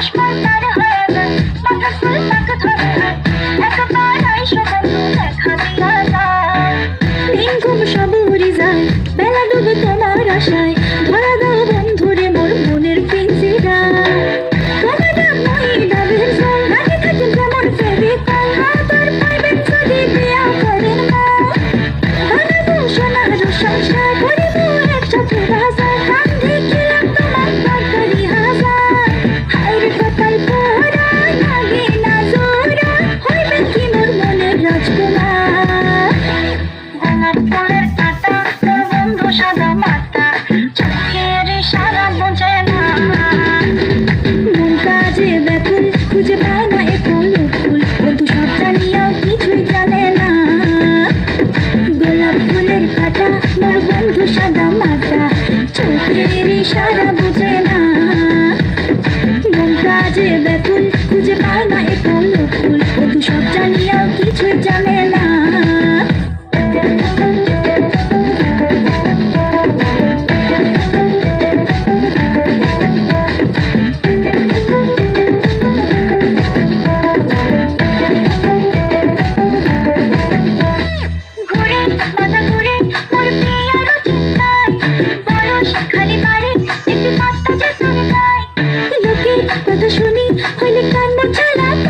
Bakış bunları aradı Bakası যে খুঁজে পায় না এ ফুল সব জানিয়াও কিছুই জানে শুনি হইলে কান্না ছাড়া